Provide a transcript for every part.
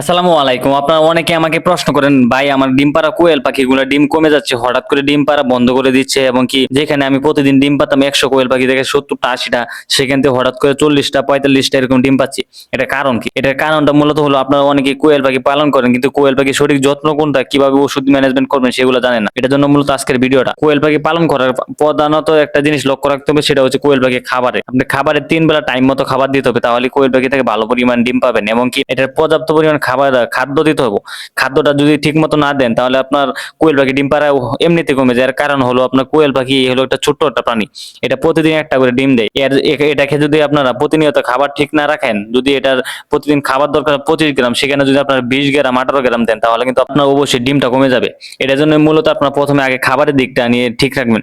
আসসালামু আলাইকুম। আপনারা অনেকে আমাকে প্রশ্ন করেন, ভাই, আমার ডিম পাড়া কোয়েল পাখিগুলো ডিম কমে যাচ্ছে, হঠাৎ করে ডিম পাড়া বন্ধ করে দিচ্ছে এবং কি যেখানে আমি প্রতিদিন ডিম পাতাম একশো কোয়েল পাখি থেকে সত্তরটা, আশিটা, সেখান থেকে হঠাৎ করে চল্লিশটা, পঁয়তাল্লিশটা এরকম ডিম পাচ্ছি। এটা কারণ কি? এটার কারণটা মূলত হলো আপনারা অনেকে কোয়েল পাখি পালন করেন, কিন্তু কোয়েল পাখি সঠিক যত্ন কোনটা, কীভাবে ওষুধ ম্যানেজমেন্ট করবেন সেগুলো জানেন না। এটার জন্য মূলত আজকের ভিডিওটা। কোয়েল পাখি পালন করার প্রধানত একটা জিনিস লক্ষ্য রাখতে হবে, সেটা হচ্ছে কোয়েল পাখি খাবারে। আপনি খাবারে তিন বেলা টাইম মতো খাবার দিতে হবে, তাহলে কোয়েল পাখি থেকে ভালো পরিমাণ ডিম পাবেন এবং কি এটার পর্যাপ্ত পরিমাণ খাবার, খাদ্য দিতে হবে খাদ্যটা যদি ঠিক মতো না দেন, তাহলে আপনার কোয়েল পাখি ডিম পাড়া এমনিতে কমে যায়। এর কারণ হলো আপনার কোয়েল পাখি হলো একটা ছোট্ট একটা প্রাণী। এটা প্রতিদিন একটা করে ডিম দেয়। এর এটাকে যদি আপনারা প্রতিনিয়ত খাবার ঠিক না রাখেন, যদি এটার প্রতিদিন খাবার দরকার পঁচিশ গ্রাম, সেখানে যদি আপনার বিশ গ্রাম, আঠারো গ্রাম দেন, তাহলে কিন্তু আপনার অবশ্যই ডিমটা কমে যাবে। এটার জন্য মূলত আপনার প্রথমে আগে খাবারের দিকটা নিয়ে ঠিক রাখবেন।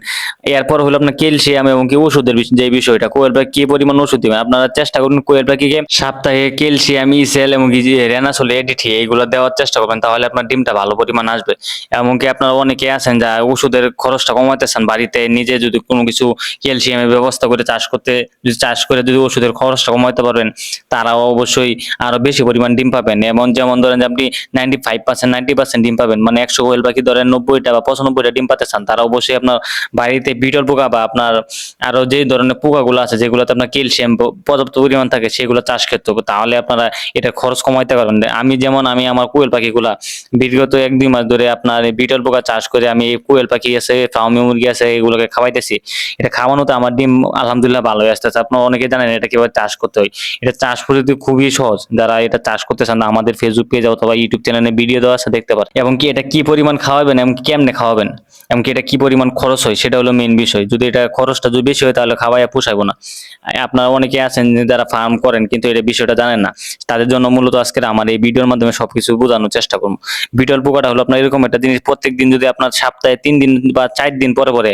এরপর হলো আপনার ক্যালসিয়াম এবং কি ওষুধের যে বিষয়টা, কোয়েল পাখি কি পরিমাণ ওষুধ দিবেন? আপনারা চেষ্টা করুন কোয়েল পাখিকে সপ্তাহে ক্যালসিয়াম ইসেল এবং কি রেনাসোল এডিটি এইগুলো দেওয়ার চেষ্টা করবেন, তাহলে আপনার ডিমটা ভালো পরিমাণ আসবে। এমনকি আপনারা অনেকে আছেন যা ওষুধের খরচটা কমাতেছেন বাড়িতে নিজে যদি কোনো কিছু ক্যালসিয়ামের ব্যবস্থা করে চাষ করতে, যদি চাষ করে যদি ওষুধের খরচটা কমাতে পারবেন, তারাও অবশ্যই আরও বেশি পরিমাণ ডিম পাবেন। এমন যেমন ধরেন যে আপনি ninety five percent ninety percent ডিম পাবেন মানে একশো কোয়েল পাখি ধরেন নব্বইটা বা পঁচানব্বইটা ডিম পাতে চান, তারা অবশ্যই আপনার বাড়িতে বিটল পোকা বা আপনার আরও যে ধরনের পোকাগুলো আছে, যেগুলোতে আপনার ক্যালসিয়াম পর্যাপ্ত পরিমাণ থাকে, সেগুলো চাষ করতে তাহলে আপনারা এটা খরচ কমাইতে পারবেন। আমি যেমন, আমি আমার কোয়েল পাখিগুলা বিগত এক, দুই মাস ধরে আপনার বিটল পোকা চাষ করে আমি এই কোয়েল পাখি আছে ফার্মি মুরগি আছে, এগুলোকে খাওয়াইতেছি। এটা খাওয়ানোতে আমার ডিম আলহামদুলিল্লাহ ভালোই আসতেছে। আপনারা অনেকে জানেন এটা কীভাবে চাষ করতে হয়। এটা চাষ পদ্ধতি খুবই সহজ। যারা এটা চাষ করতে চান আমাদের ফেসবুক পেজ অথবা ইউটিউব চ্যানেলে ভিডিও দেওয়া আছে, দেখতে পারেন। এবং কি এটা কি পরিমাণ খাওয়াবেন, এবং কেমনে খাওয়াবেন এমনকি এটা কি পরিমাণ খরচ হয়, সেটা হলো মেন বিষয়। যদি এটা খরচটা যদি বেশি হয়, তাহলে খাওয়াইয়া পোষাইবো না। আপনারা অনেকে আছেন যারা ফার্ম করেন, কিন্তু এটা বিষয়টা জানেন না। তাদের জন্য মূলত আজকের আমার এই ভিডিওর মাধ্যমে সবকিছু বোঝানোর চেষ্টা করব। বিটল পোকাটা হলো আপনার এরকম একটা জিনিস প্রত্যেক দিন যদি আপনার সপ্তাহে তিন দিন বা চার দিন পরে পরে,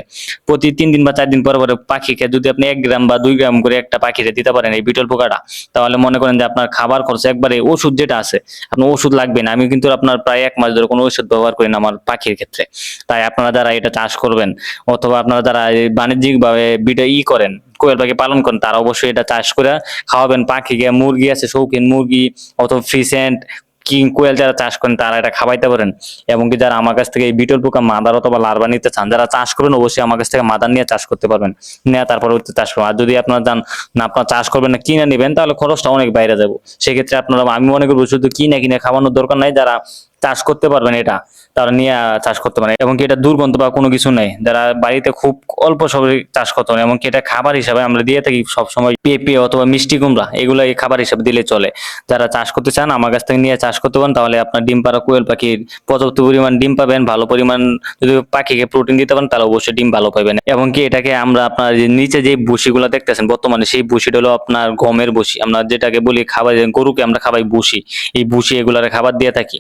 প্রতি তিন দিন বা চার দিন পরে পরে পাখিকে যদি আপনি এক গ্রাম বা দুই গ্রাম করে একটা পাখিকে দিতে পারেন এই বিটল পোকাটা, তাহলে মনে করেন যে আপনার খাবার খরচ একবারে ওষুধ যেটা আছে, আপনার ওষুধ লাগবে না। আমি কিন্তু আপনার প্রায় এক মাস ধরে কোনো ওষুধ ব্যবহার করি না আমার পাখির ক্ষেত্রে। তাই আপনারা যারা এটা চাষ করবেন, অথবা আপনারা যারা বাণিজ্যিক ভাবে বিটা ই করেন কোয়েল পাখি পালন করেন, তারা অবশ্যই এটা চাষ করে খাওয়াবেন। পাখি পাখিকে মুরগি আছে, শৌখিন মুরগি অথবা ফ্রিসেন্ট কিং কোয়েল যারা চাষ করেন, তারা এটা খাওয়াইতে পারেন। এবং কি যারা আমার কাছ থেকে এই বিটল পোকা মাদার অথবা লার্ভা নিতে চান, যারা চাষ করবেন অবশ্যই আমার কাছ থেকে মাদার নিয়ে চাষ করতে পারবেন। নিয়ে তারপর হচ্ছে চাষ করবেন। আর যদি আপনারা যান, না আপনার চাষ করবেন না, কিনে নেবেন, তাহলে খরচটা অনেক বাইরে যাব। সেক্ষেত্রে আপনারা, আমি মনে করব শুধু কিনে কিনে খাওয়ানোর দরকার নাই। যারা চাষ করতে পারবেন এটা, তারা নিয়ে চাষ করতে পারেন এবং কি এটা দুর্গন্ধ বা কোনো কিছু নেই, যারা বাড়িতে খুব অল্প সবাই চাষ করতে পারেন এবং কি এটা খাবার হিসাবে আমরা দিয়ে থাকি সবসময় পেঁপে অথবা মিষ্টি কুমড়া, এগুলো খাবার হিসাবে দিলে চলে। যারা চাষ করতে চান, আমার কাছ থেকে নিয়ে চাষ করতে পারেন, তাহলে আপনার ডিম পাড়া কোয়েল পাখির পর্যাপ্ত পরিমাণ ডিম পাবেন, ভালো পরিমাণ যদি পাখিকে প্রোটিন দিতে পারেন, তাহলে অবশ্যই ডিম ভালো পাবেন। এবং কি এটাকে আমরা আপনার যে নিচে যে ভুসিগুলো দেখতেছেন, বর্তমানে সেই ভুসিটা হলো আপনার গমের ভুসি আমরা যেটাকে বলি খাবার, গরুকে আমরা খাবাই ভুসি এই ভুসি এগুলার খাবার দিয়ে থাকি।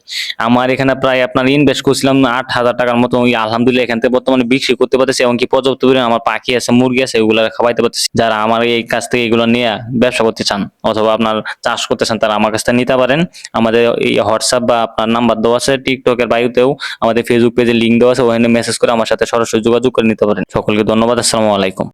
আমার এখানে প্রায় আপনার ইনভেস্ট করছিলাম আট হাজার টাকার মতো আলহামদুলিল্লাহ এখান থেকে বর্তমানে বিক্রি করতে পারতেছি এবং কি পর্যাপ্ত পরিমাণে আমার পাখি আছে, মুরগি আছে, এগুলো খাওয়াইতে পারতেছি। যারা আমার এই কাছ থেকে এগুলো নিয়ে ব্যবসা করতে চান অথবা আপনার চাষ করতে চান, তারা আমার কাছ থেকে নিতে পারেন। আমাদের এই হোয়াটসঅ্যাপ বা আপনার নাম্বার দেওয়া আছে টিকটকের বায়ুতেও আমাদের ফেসবুক পেজে লিঙ্ক দেওয়া আছে, ওখানে মেসেজ করে আমার সাথে সরাসরি যোগাযোগ করে নিতে পারেন। সকলকে ধন্যবাদ, আসসালামু আলাইকুম।